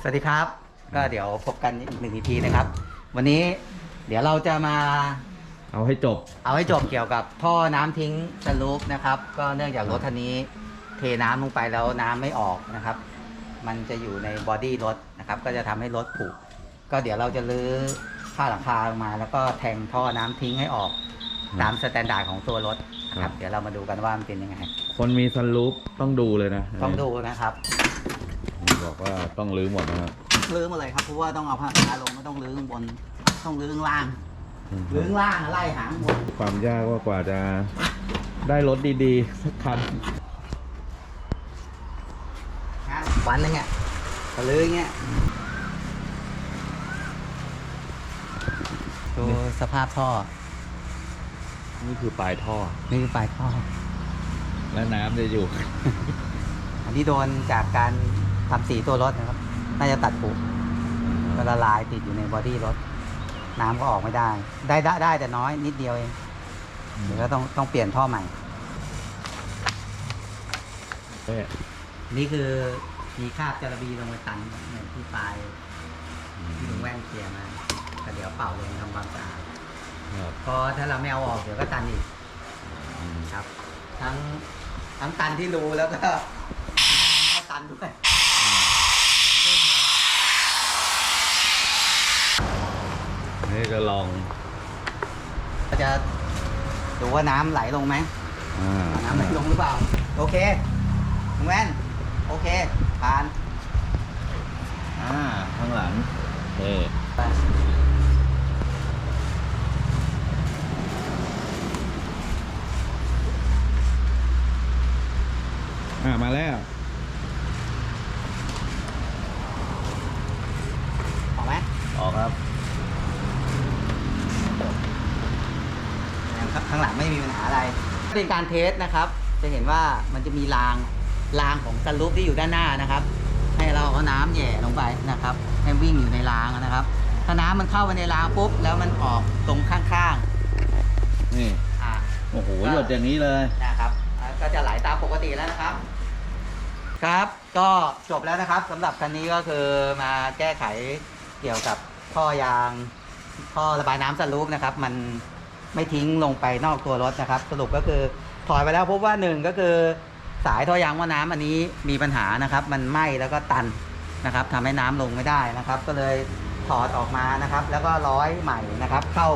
สวัสดีครับ ก็เดี๋ยวพบกันอีกหนึ่งทีนะครับ วันนี้เดี๋ยวเราจะมาเอาให้จบ เอาให้จบเกี่ยวกับท่อน้ำทิ้งสลูปนะครับ ก็เนื่องจากรถคันนี้เทน้ำลงไปแล้วน้ำไม่ออกนะครับ มันจะอยู่ในบอดี้รถนะครับ ก็จะทำให้รถผุก็เดี๋ยวเราจะลื้อผ้าหลังคาลงมา แล้วก็แทงท่อน้ำทิ้งให้ออก ตามสแตนดาร์ดของตัวรถนะคครัรับ บ เดี๋ยวเรามาดูกันว่ามันเป็นยังไง คนมีซันรูปต้องดูเลยนะต้องดูนะครับ บอกว่าต้องรื้อหมดนะครับลื้อมาเลยครับเพราะว่าต้องเอาผ้าหลังคาลงไม่ต้องลื้อข้างบน ต้องลื้อข้างล่างลื้อข้างล่างไล่หางบนความยากว่ากว่าจะได้รถดีๆสักคันวันหนึงอะก็ลื้ออย่างเงี้ยดูสภาพท่อ นี่คือปลายท่อ นี่คือปลายท่อ และน้ำจะอยู่ อันที่โดนจากการ ทำสีตัวรถนะครับ น่าจะตัดปุก็ละลายติดอยู่ในบอดี้รถ น้ำก็ออกไม่ได้ ได้ได้ได้แต่น้อยนิดเดียวเองเดี๋ยวก็ต้องต้องเปลี่ยนท่อใหม่ นี่คือมีคราบจาระบีลงไปตันเนี่ยที่ปลายที่ลุงแว่นเคลียร์มาก็เดี๋ยวเป่าลงทำความสะอาดครับพอถ้าเราไม่เอาออกเดี๋ยวก็ตันอีกอืมครับ ทั้งทั้งตันที่รูแล้วก็ก็ตันด้วย นี่จะลองก็จะดูว่าน้ำไหลลงไหมอ่าน้ำไหลลงหรือเปล่า โอเคลุงแว่นโอเค ผ่านอ่าข้างหลังเอออ่ามาแล้ว ออกไหม ออกครับ ครับ ข้างหลังไม่มีปัญหาอะไร เป็นการเทสนะครับ จะเห็นว่ามันจะมีรางรางของสลูปที่อยู่ด้านหน้านะครับ ให้เราเอาน้ำแหย่ลงไปนะครับให้วิ่งอยู่ในรางนะครับ ถ้าน้ำมันเข้าไปในรางปุ๊บแล้วมันออกตรงข้างนี่ๆอ่าโอ้โหหยดอย่างนี้เลยนะครับอ่าก็จะไหลตามปกติแล้วนะครับ ครับก็จบแล้วนะครับสำหรับคันนี้ก็คือมาแก้ไขเกี่ยวกับท่อยางท่อระบายน้ำสลูปนะครับ มัน ไม่ทิ้งลงไปนอกตัวรถนะครับ สรุปก็คือถอยไปแล้วพบว่าหนึ่งก็คือสายท่อยางว่าน้ำอันนี้มีปัญหานะครับ มันไหม้แล้วก็ตันนะครับทำให้น้ำลงไม่ได้นะครับ ก็เลยถอดออกมานะครับ แล้วก็ร้อยใหม่นะครับ เข้า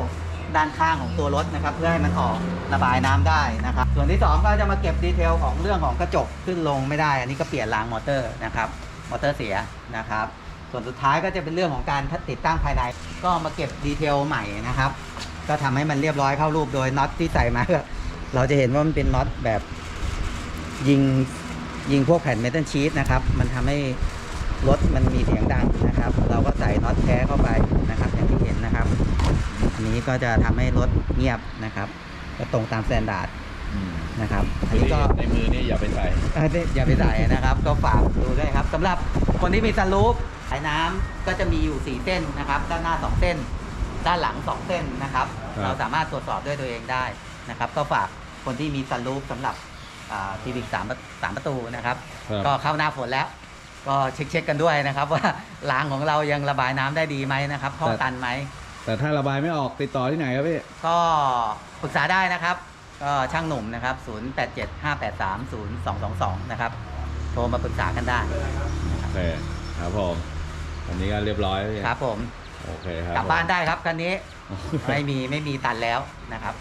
ด้านข้างของตัวรถนะครับ เพื่อให้มันออกระบายน้ำได้นะครับ ส่วนที่สองก็จะมาเก็บดีเทลของเรื่องของกระจกขึ้นลงไม่ได้ อันนี้ก็เปลี่ยนรางมอเตอร์นะครับ มอเตอร์เสียนะครับ ส่วนสุดท้ายก็จะเป็นเรื่องของการติดตั้งภายใน ก็มาเก็บดีเทลใหม่นะครับ ก็ทำให้มันเรียบร้อยเข้ารูปโดยน็อตที่ใส่มาก็เราจะเห็นว่ามันเป็นน็อตแบบยิงยิงพวกแผ่นเมทัลชีตนะครับ มันทำให้รถมันมีเสียงดังนะครับ เราก็ใส่น็อตแท้เข้าไปนะครับ อย่างที่เห็นนะครับ อันนี้ก็จะทำให้รถเงียบนะครับ ก็ตรงตามสแตนดาร์ดอืมนะครับอันนี้ก็ในมือนี่อย่าไปใส่เอออย่าไปใส่นะครับ ก็ฝากดูด้วยครับสำหรับคนที่มีสลูปสายน้ำก็จะมีอยู่ 4 เส้นนะครับ ด้านหน้า 2 เส้น ด้านหลัง 2 เส้นนะครับ ครับ เราสามารถตรวจสอบด้วยตัวเองได้นะครับ ก็ฝากคนที่มีสลูปสำหรับทีวิกสามสามประตูนะครับ ครับก็เข้าหน้าฝนแล้ว ก็เช็คเช็คๆกันด้วยนะครับ ว่ารางของเรายังระบายน้ำได้ดีไหมนะครับท่อตันไหม แต่ถ้าระบายไม่ออกติดต่อที่ไหนครับพี่ ก็ปรึกษาได้นะครับก็ช่างหนุ่มนะครับ 0875830222 นะครับ โทรมาปรึกษากันได้ โอเคครับผมวันนี้ก็เรียบร้อยพี่ครับผม โอเคครับ กลับบ้านได้ครับคันนี้ ไม่มีไม่มีตันแล้วนะครับ